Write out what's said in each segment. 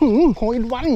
หืมโฮอินวัน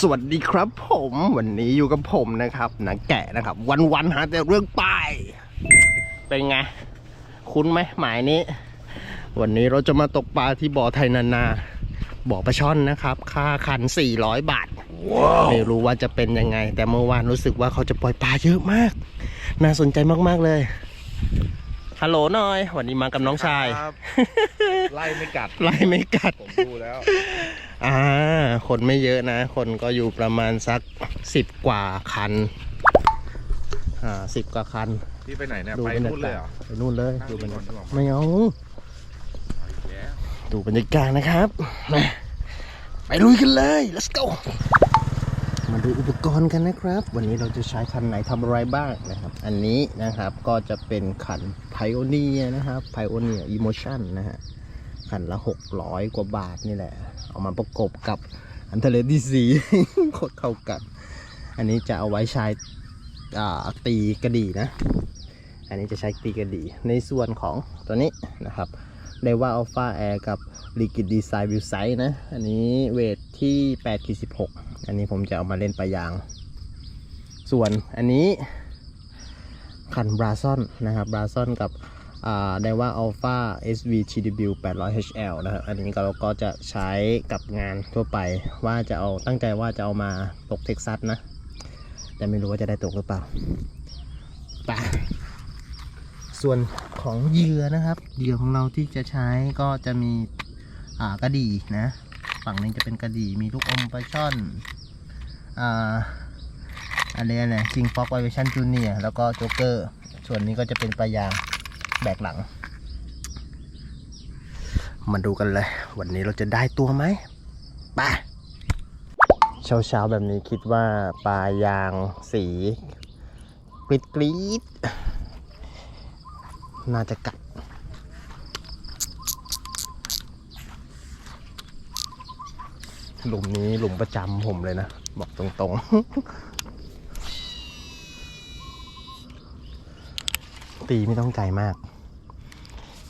สวัสดีครับผมวันนี้อยู่กับผมนะครับนักแกะนะครับ วันวันๆหาแต่เรื่องป้ายเป็นไง คุ้นไหมหมายนี้ วันนี้เราจะมาตกปลาที่บ่อไทยนานาบ่อปลาช่อนนะครับ ค่าคัน 400 บาทไม่รู้ว่าจะเป็นยังไง แต่เมื่อวานรู้สึกว่าเขาจะปล่อยปลาเยอะมาก น่าสนใจมากๆเลยฮัลโหลหน่อย วันนี้มากับน้องชายครับไล่ไม่กัด ไล่ไม่กัด ผมดูแล้ว อ่า คนไม่เยอะนะ คนก็อยู่ประมาณสักสิบกว่าคัน อ่าสิบกว่าคัน ที่ไปไหนเนี่ยดูไปบรรยานู่นเลยกาเหรศอไปนู่นเลย นั่งดูบรรยากาศดีกว่าไม่เอาเอาอีกแล้วดูบรรยากาศนะครับมาไปลุยกันเลย let's go มาดูอุปกรณ์กันนะครับ วันนี้เราจะใช้คันไหนทำอะไรบ้างนะครับ อันนี้นะครับก็จะเป็นขัน Pioneer นะครับ Pioneer Emotion นะฮะ ขันละ 600 กว่าบาทนี่แหละ เอามาประกบกับอันเทเลดีสีโคตรเข้ากัน อันนี้จะเอาไว้ใช้ตีกระดี่นะ อันนี้จะใช้ตีกระดี่ในส่วนของตัวนี้นะครับได้ว่า Alpha Air กับ Liquid Design View Sight นะ อันนี้เวทที่8ขีด16 อันนี้ผมจะเอามาเล่นปลายาง ส่วนอันนี้คันบราซอนนะครับบราซอนกับ ได้ว่า Alpha SV TW 800 HL นะครับ อันนี้เราก็จะใช้กับงานทั่วไปว่าจะเอาตั้งใจว่าจะเอามาตกเท็กซัสนะ แต่ไม่รู้ว่าจะได้ตกหรือเปล่าไปส่วนของเหยื่อนะครับเหยื่อของเราที่จะใช้ก็จะมีกระดี่นะ ฝั่งนี้จะเป็นกระดี่มีลูกอมปลาช่อนอ่าอะไรอะไรคิงฟ็อกไวเวชั่นจูเนียแล้วก็โจ๊กเกอร์ ส่วนนี้ก็จะเป็นปลายาง แบกหลัง มาดูกันเลย วันนี้เราจะได้ตัวไหมไปเช้าเช้าๆแบบนี้คิดว่าปลายางสีกรีดกรีดน่าจะกัดหลุมนี้หลุมประจำผมเลยนะ บอกตรงๆ ตีไม่ต้องไกลมาก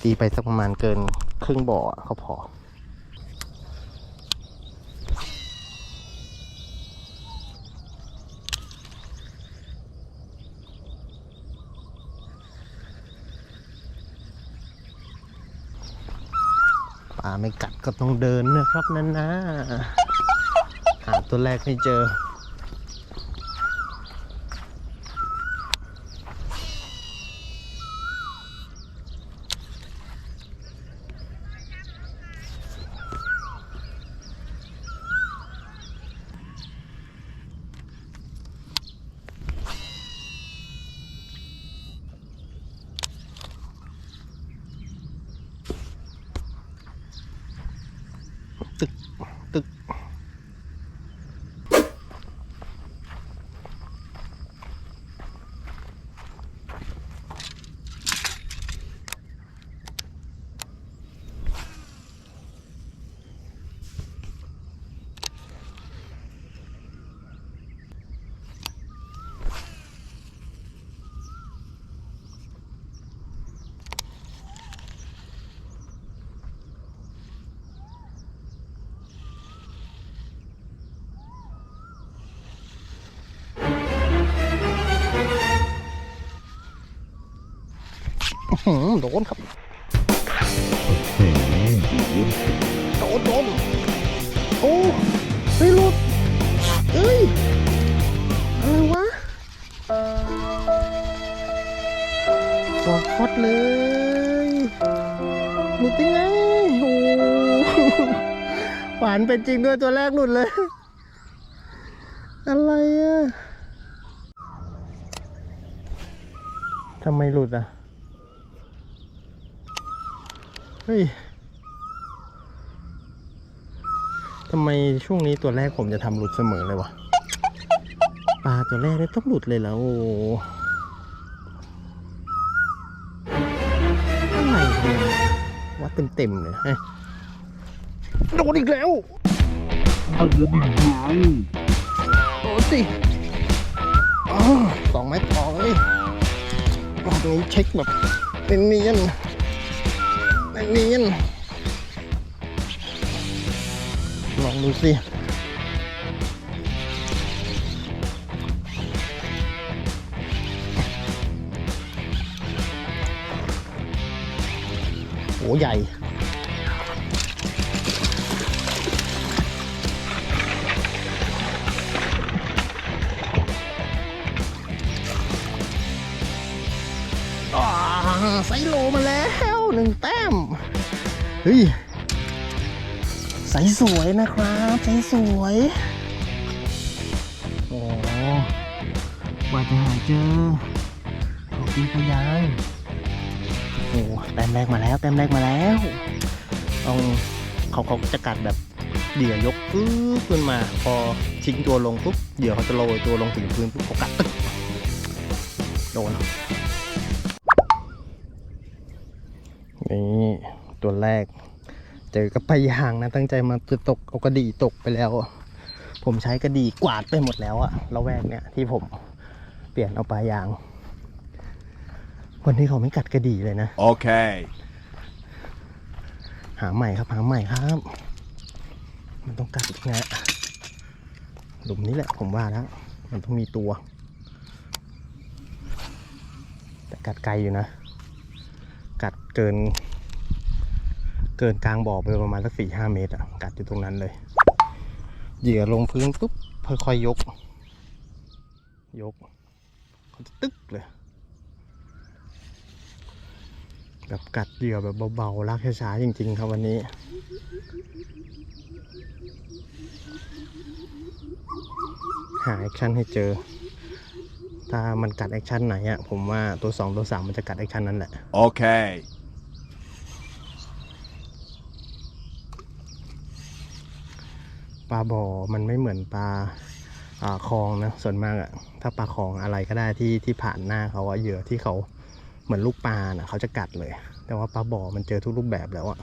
ตีไปสักประมาณเกินครึ่งบ่อเขาพอปลาไม่กัดก็ต้องเดินนะครับนั่นนะหาตัวแรกไม่เจอ โดนครับ โดนโดนโอ้ไม่หลุดเอ้ย อะไรวะสอดคอดเลยหลุดได้ไงโอ้หวานเป็นจริงด้วยตัวแรกหลุดเลย อะไรอะทำไมหลุดอะ เฮ้ยทำไมช่วงนี้ตัวแรกผมจะทำหลุดเสมอเลยวะปลาตัวแรกเนี่ต้องหลุดเลยแล้วโอ้อะไรเนี่ยวัดเต็มๆเลยเฮ้ยโดนอีกแล้วโดนสิอ๋อสองไม้พอเลยรอบนี้เช็คแบบเนียน เนียนลองดูสิโหใหญ่อ่าไซโลมาแล้ว หนึ่งแต้มเฮ้ยใสสวยนะครับใสสวยโอ้กว่าจะหาเจอขอบคุณพยางโอ้แต้มแรกมาแล้วแต้มแรกมาแล้วต้องเขาเขาจะกัดแบบเหยื่อยกปึ๊บขึ้นมา พอทิ้งตัวลงปุ๊บเหยื่อเขาจะโรยตัวลงถึงพื้นปุ๊บเขากัดตึ๊กโดน ตัวแรก เจอกับปลายางนะ ตั้งใจมาจะตกเอากระดี่ตกไปแล้ว ผมใช้กระดี่กวาดไปหมดแล้วอะละแวกเนี่ยที่ผมเปลี่ยนเอาปลายาง วันนี้เขาไม่กัดกระดี่เลยนะ Okay. หาใหม่ครับหาใหม่ครับ มันต้องกัดอีกนะหลุมนี้แหละผมว่าแล้วมันต้องมีตัว แต่กัดไกลอยู่นะ กัดเกิน เกินกลางบ่อไปประมาณสักสี่ห้าเมตรอะกัดอยู่ตรงนั้นเลย เหยื่อลงพื้นปุ๊บค่อยๆยก ยกเขาจะตึ๊กเลย แบบกัดเหยื่อแบบเบาๆลากช้าๆจริง ๆ ครับวันนี้หาแอคชั่นให้เจอ ถ้ามันกัดแอคชั่นไหนอะผมว่าตัว2ตัว3มันจะกัดแอคชั่นนั้นแหละ Okay. ปลาบ่อมันไม่เหมือนปลาคลองนะส่วนมากอะถ้าปลาคลองอะไรก็ได้ที่ที่ผ่านหน้าเขาอะเหยื่อที่เขาเหมือนลูกปลาน่ะเขาจะกัดเลย แต่ว่าปลาบ่อมันเจอทุกรูปแบบแล้วอะ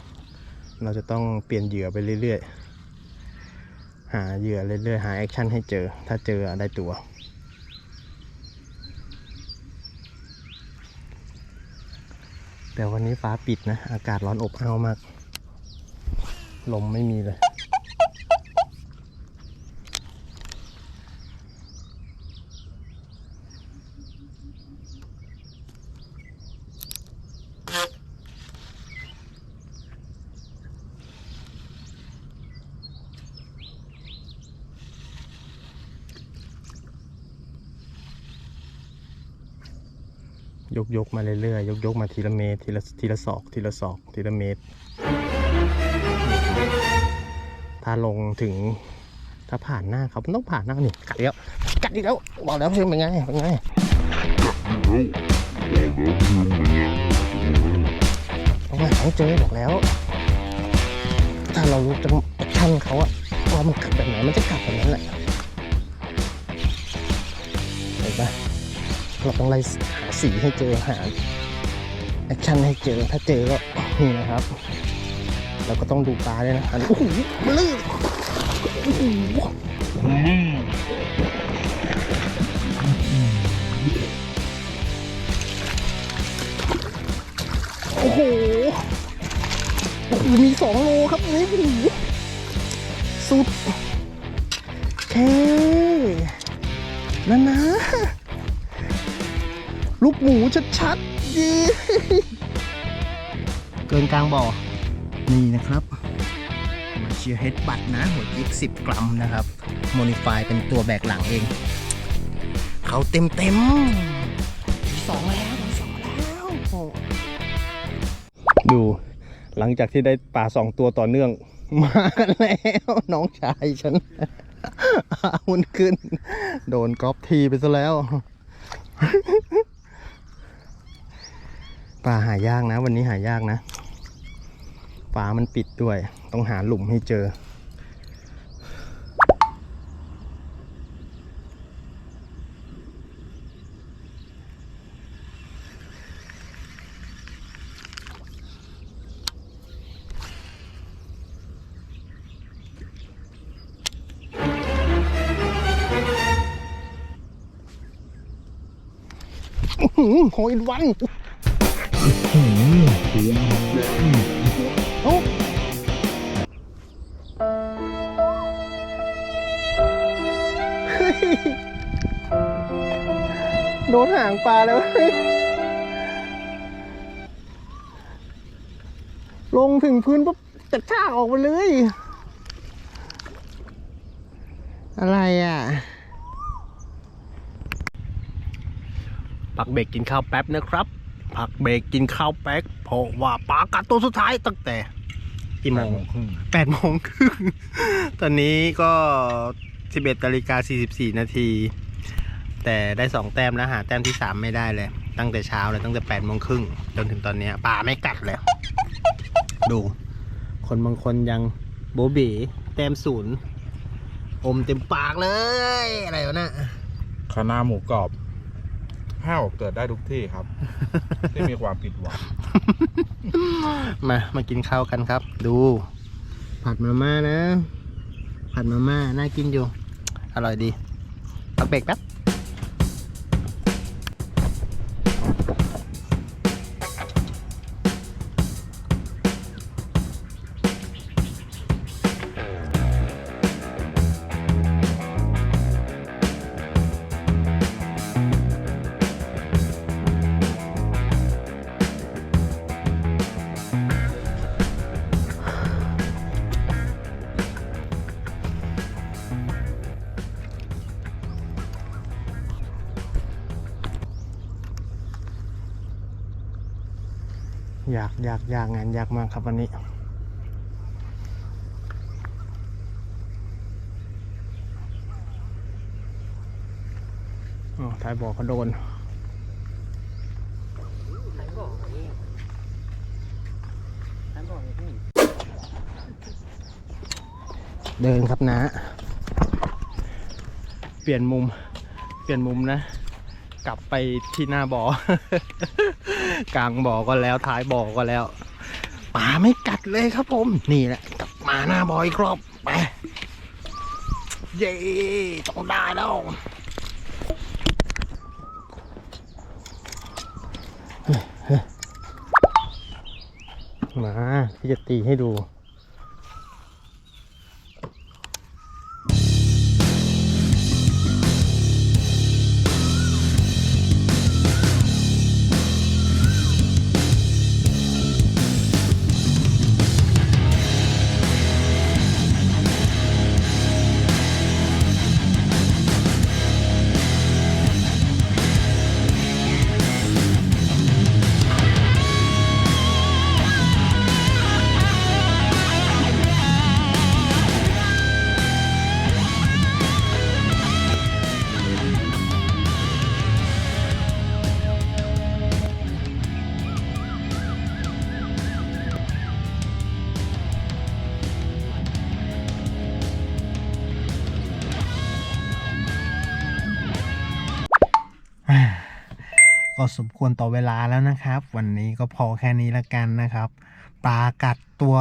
เราจะต้องเปลี่ยนเหยื่อไปเรื่อยๆ หาเหยื่อเรื่อยๆ หาแอคชั่นให้เจอ ถ้าเจอได้ตัว แต่วันนี้ฟ้าปิดนะ อากาศร้อนอบอ้าวมาก ลมไม่มีเลย ยกยกมาเรื่อยๆยกยกมาทีละเมตรทีละทีละศอกทีละศอกทีละเมตร ถ้าลงถึงถ้าผ่านหน้าเขาต้องผ่านหน้านี่กัดอีกแล้วกัดอีกแล้วบอกแล้วเป็นไงเป็นไงต้องหาต้องเจอบอกแล้ว ถ้าเรารู้จังทันเขาอะว่ามันกัดแบบไหนมันจะกัดแบบนั้นแหละ เราต้องไล่หาสีให้เจอหาแอคชั่นให้เจอถ้าเจอก็นี่นะครับ เราก็ต้องดูปลาด้วยนะอันโอ้โหมันลื่นโอ้โหโอ้โหมีสองโลครับนี่โอ้โหสุดเคนั่นนะ ลูกหมูชัดๆดีเกินกลางบ่อ นี่นะครับมาเชียร์เฮดบัตนะหัวจิก10 กรัมนะครับโมนิฟายเป็นตัวแบกหลังเอง เขาเต็มเต็มๆสองแล้วสองแล้วดูหลังจากที่ได้ปลาสองตัวต่อเนื่อง มากันแล้วน้องชายฉันอามันขึ้น โดนกอล์ฟทีไปซะแล้ว ปลาหายากนะ วันนี้หายากนะฟ้ามันปิดด้วย ต้องหาหลุมให้เจออื้อหือโหอินวัน โอ้เฮ้ยโดนหางปลาแล้วเฮ้ยลงถึงพื้นปุ๊บจัดชากออกมาเลย อะไรอะพักเบรกกินข้าวแป๊บนะครับ พักเบรกกินข้าวแป๊บเพราะว่าปลากัดตัวสุดท้ายตั้งแต่กี่โมงแปดโมงครึ่งตอนนี้ก็สิบเอ็ดนาฬิกาสี่สิบสี่นาทีแต่ได้สองแต้มแล้วหาแต้มที่สามไม่ได้เลย ตั้งแต่เช้าเลยตั้งแต่แปดโมงครึ่งจนถึงตอนเนี้ยปลาไม่กัดเลยดู คนบางคนยังโบเบ๋แต้มศูนย์อมเต็มปากเลย อะไรวะน่ะคณะหมูกรอบ แห้วเกิดได้ทุกที่ครับ ที่มีความผิดหวังมามากินข้าวกันครับ ดู ผัดมาม่านะ ผัดมาม่าน่ากินอยู่ อร่อยดีพักเบรกแป๊บ อยากอยากอยากงานยากมากครับวันนี้อ๋อท้ายบอกเขาโดนเดินครับนะ เปลี่ยนมุม เปลี่ยนมุมนะ กลับไปที่หน้าบ่อ กลางบ่อก็แล้วท้ายบ่อก็แล้วปลาไม่กัดเลยครับผม นี่แหละกลับมาหน้าบ่ออีกรอบไปเย้ต้องได้แล้วมาพี่จะตีให้ดู ก็สมควรต่อเวลาแล้วนะครับ วันนี้ก็พอแค่นี้ละกันนะครับ ปลากัดตัว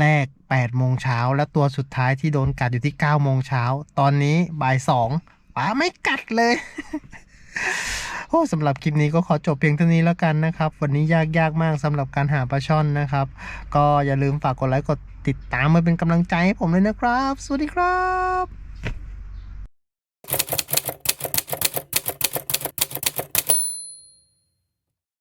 แรก8โมงเช้าและตัวสุดท้ายที่โดนกัดอยู่ที่9โมงเช้า ตอนนี้บ่าย2ปลาไม่กัดเลย โอ้สำหรับคลิปนี้ก็ขอจบเพียงเท่านี้แล้วกันนะครับ วันนี้ยากยากมากสำหรับการหาปลาช่อนนะครับ ก็อย่าลืมฝากกดไลค์กดติดตามมาเป็นกำลังใจให้ผมเลยนะครับ สวัสดีครับ